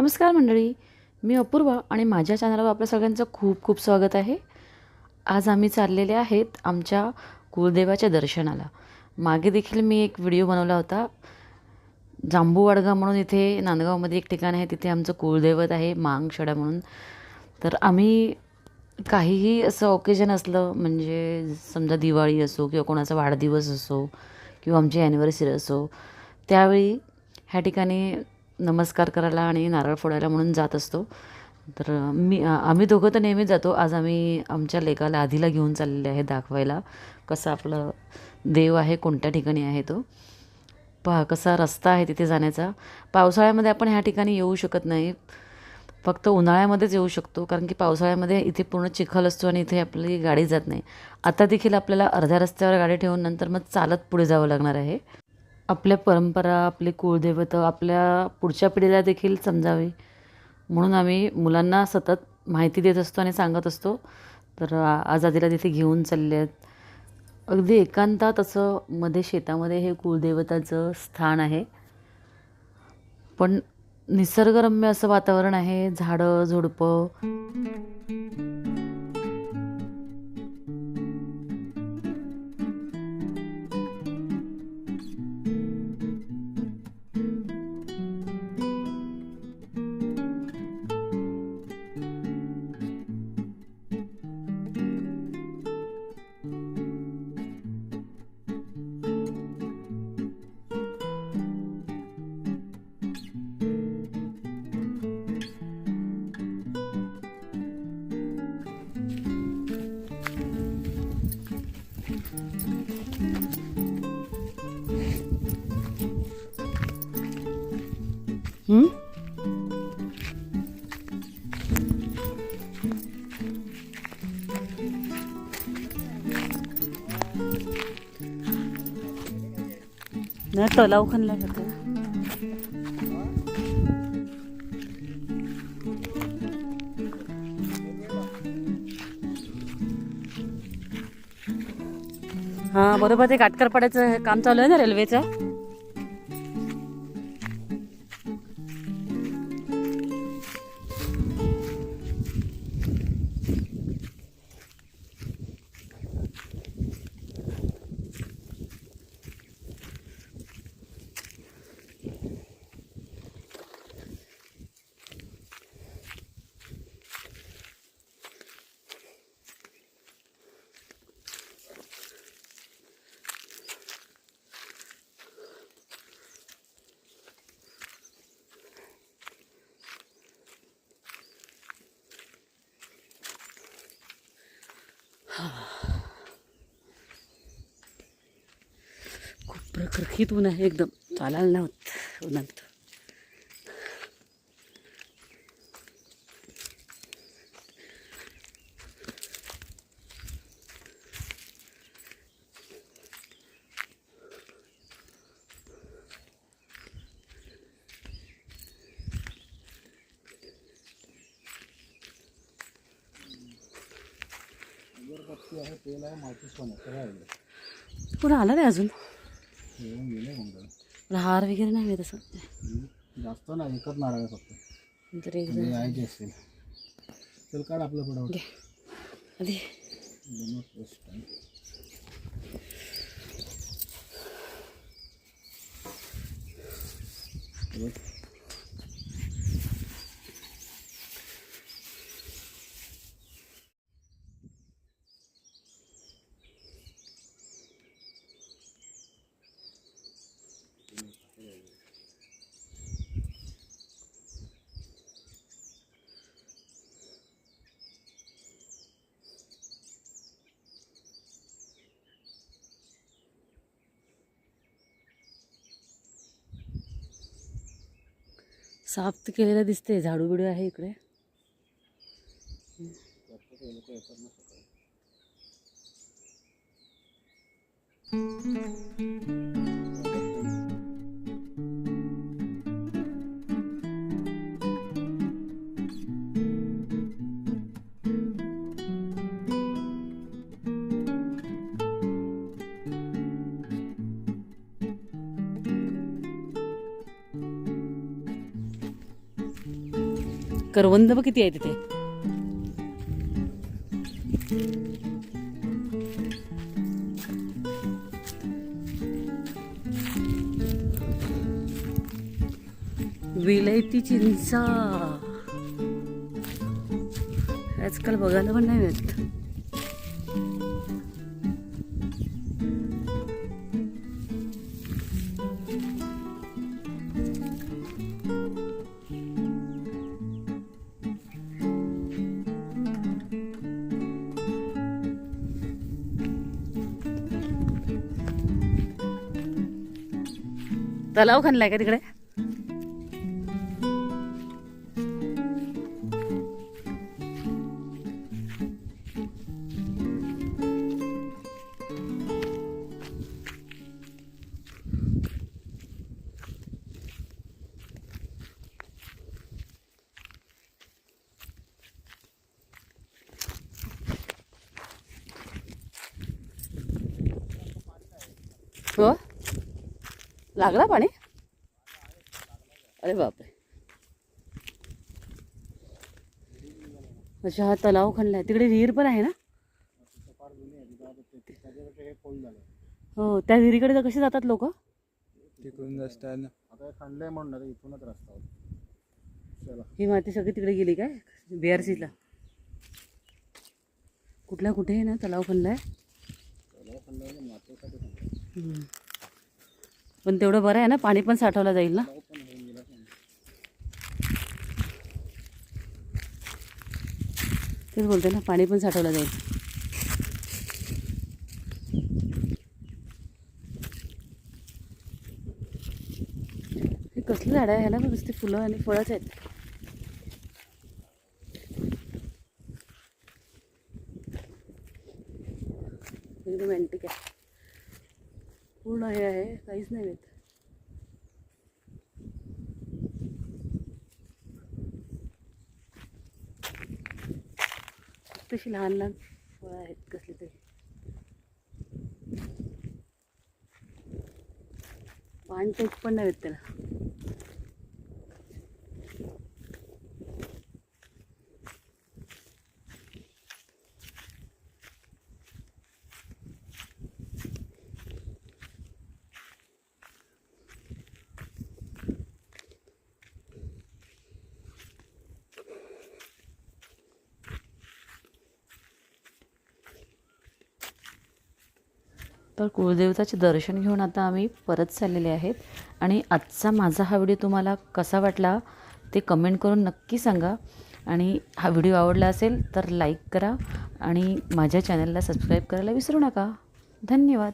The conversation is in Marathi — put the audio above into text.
नमस्कार मंडळी मी अपूर्वा आणि माझ्या चॅनलवर आपल्या सगळ्यांचं खूप खूप स्वागत आहे. आज आम्ही चाललेले आहेत आमच्या कुलदेवाच्या दर्शनाला. मागे देखील मी एक व्हिडिओ बनवला होता. जांबूवाडगा म्हणून इथे नांदगावमध्ये एक ठिकाण आहे तिथे आमचं कुलदैवत आहे मांगशडा म्हणून. तर आम्ही काहीही असं ओकेजन असलं म्हणजे समजा दिवाळी असो किंवा कोणाचा वाढदिवस असो किंवा आमची ॲनिव्हर्सरी असो त्यावेळी ह्या ठिकाणी नमस्कार करायला आणि नारळ फोडायला म्हणून जात असतो. तर मी आम्ही दोघं तर नेहमीच जातो. आज आम्ही आमच्या लेकाला आधीला घेऊन चाललेले आहे दाखवायला. कसं आपलं देव आहे कोणत्या ठिकाणी आहे तो? पहा कसा रस्ता आहे तिथे जाण्याचा. पावसाळ्यामध्ये आपण ह्या ठिकाणी येऊ शकत नाही. फक्त उन्हाळ्यामध्येच येऊ शकतो कारण की पावसाळ्यामध्ये इथे पूर्ण चिखल असतो आणि इथे आपली गाडी जात नाही. आता देखील आपल्याला अर्ध्या रस्त्यावर गाडी ठेवून नंतर मग चालत पुढे जावं लागणार आहे. आपल्या परंपरा आपले कुळदैवत आपल्या पुढच्या पिढीला देखील समजावे. म्हणून आम्ही मुलांना सतत माहिती देत असतो आणि सांगत असतो. तर आजादीला तिथे घेऊन चालले आहेत. अगदी एकांतात असं मध्ये शेतामध्ये हे कुळदेवताचं स्थान आहे. पण निसर्गरम्य असं वातावरण आहे. झाडं झुडपं. हं? नाही तलाव खणला जातो हा बरोबर ते काटकरपाड्याचं काम चालू आहे ना रेल्वेचं खूप प्रखरखीत ऊन आहे एकदम चालायला उन्हात पुढं आला नाही अजून? हार वगैरे नाही मिळत असं. जास्त नाही एकच नारळ आहे फक्त. तर एक म्हणजे यायचे असतील चल काढ आपलं पडावं घे आधी. साफ केलेलं दिसते झाडू बिडू आहे इकडे Thank you. करवंद बघ किती आहे तिथे. विलायती चिंचा. आजकाल बघायला पण नाही मिळत. तलाव खणलाय का तिकडे. हो? लागला पाणी? अरे बापरे. अच्छा हा तलाव खणलाय तिकडे विहीर पण आहे ना? आहे हे हो त्या विहिरीकडे कसे जातात लोक? तिकडून आहे आता हे म्हणून आता इथूनच रस्ता होता. चला. ही माती सगळी तिकडे गेली काय? बी आर सीला कुठल्या कुठे आहे ना तलाव खणलाय? म्हणजे मातीसाठी. हम्म. पण तेवढं बरं आहे ना पाणी पण साठवलं जाईल ना? तेच बोलते ना पाणी पण साठवलं जाईल. हे कसलं झाड आहे? ह्याला पण नुसती फुलं आणि फळच आहेत. एकदम अँटिक आहे. पूर्ण हे आहे काहीच नाही येत. तशी लहान लहान फळं आहेत कसली तरी. पाणी तर पण नाही त्याला. तर कुळदेवताचे दर्शन घेऊन आता आम्ही परत चाललेले आहेत. आणि आजचा माझा हा व्हिडिओ तुम्हाला कसा वाटला ते कमेंट करून नक्की सांगा. आणि हा व्हिडिओ आवडला असेल तर लाईक करा आणि माझ्या चॅनलला सबस्क्राईब करायला विसरू नका. धन्यवाद.